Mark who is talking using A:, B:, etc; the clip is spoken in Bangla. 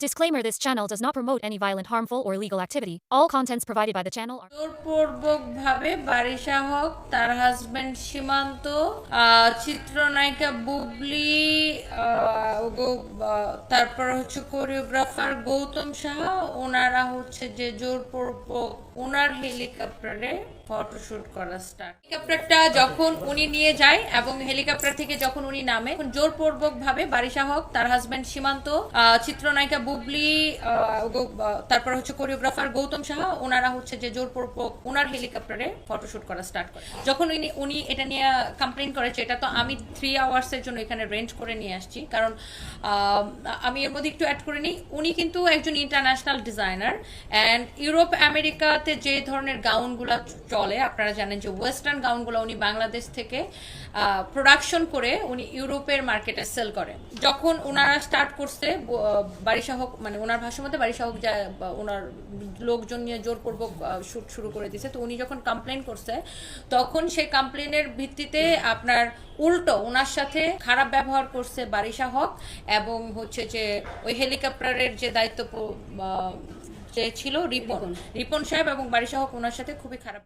A: Disclaimer This channel does not promote any violent, harmful, or illegal activity. All contents provided by the channel are.
B: জোরপূর্বক ভাবে বারিশা হক তার হাজবেন্ড সীমান্ত চিত্রনায়িকা বুবলি তারপর হচ্ছে কোরিওগ্রাফার গৌতম সাহা ওনারা হচ্ছে যে জোরপূর্বক ওনার হেলিকপ্টারে ফটোশুট করা স্টার্ট হেলিকপ্টারটা যখন উনি নিয়ে যায় এবং হেলিকপ্টার থেকে যখন উনি নামে তখন জোরপূর্বক ভাবে বারিশা হক তার হাজবেন্ড সীমান্ত চিত্রনায়িকা বুবলি তারপর হচ্ছে কোরিওগ্রাফার গৌতম সাহা, ওনারা হচ্ছে যে জোরপূর্বক ওনার হেলিকপ্টারে ফটোশুট করা স্টার্ট করে। যখন উনি উনি এটা নিয়ে কমপ্লেন করেছে, এটা তো আমি থ্রি আওয়ার্সের জন্য এখানে রেন্ট করে নিয়ে আসছি, কারণ আমি এর মধ্যে একটু অ্যাড করে নিই, উনি কিন্তু একজন ইন্টারন্যাশনাল ডিজাইনার অ্যান্ড ইউরোপ আমেরিকাতে যে ধরনের গাউনগুলো চলে, আপনারা জানেন যে ওয়েস্টার্ন গাউনগুলো উনি বাংলাদেশ থেকে প্রোডাকশন করে উনি ইউরোপের মার্কেটে সেল করে। যখন ওনারা স্টার্ট করছে, ব- বারিশা হোক মানে ওনার ভাষার মধ্যে বাড়ি হোক যা ওনার লোকজন নিয়ে জোরপূর্বক শুট শুরু করে দিয়েছে। তো উনি যখন কমপ্লেন করছে তখন সেই কমপ্লেনের ভিত্তিতে আপনার উল্টো ওনার সাথে খারাপ ব্যবহার করছে বারিশা হক এবং হচ্ছে যে ওই হেলিকপ্টারের যে দায়িত্ব যে ছিল রিপন। রিপন সাহেব এবং বারিশা হক ওনার সাথে খুবই খারাপ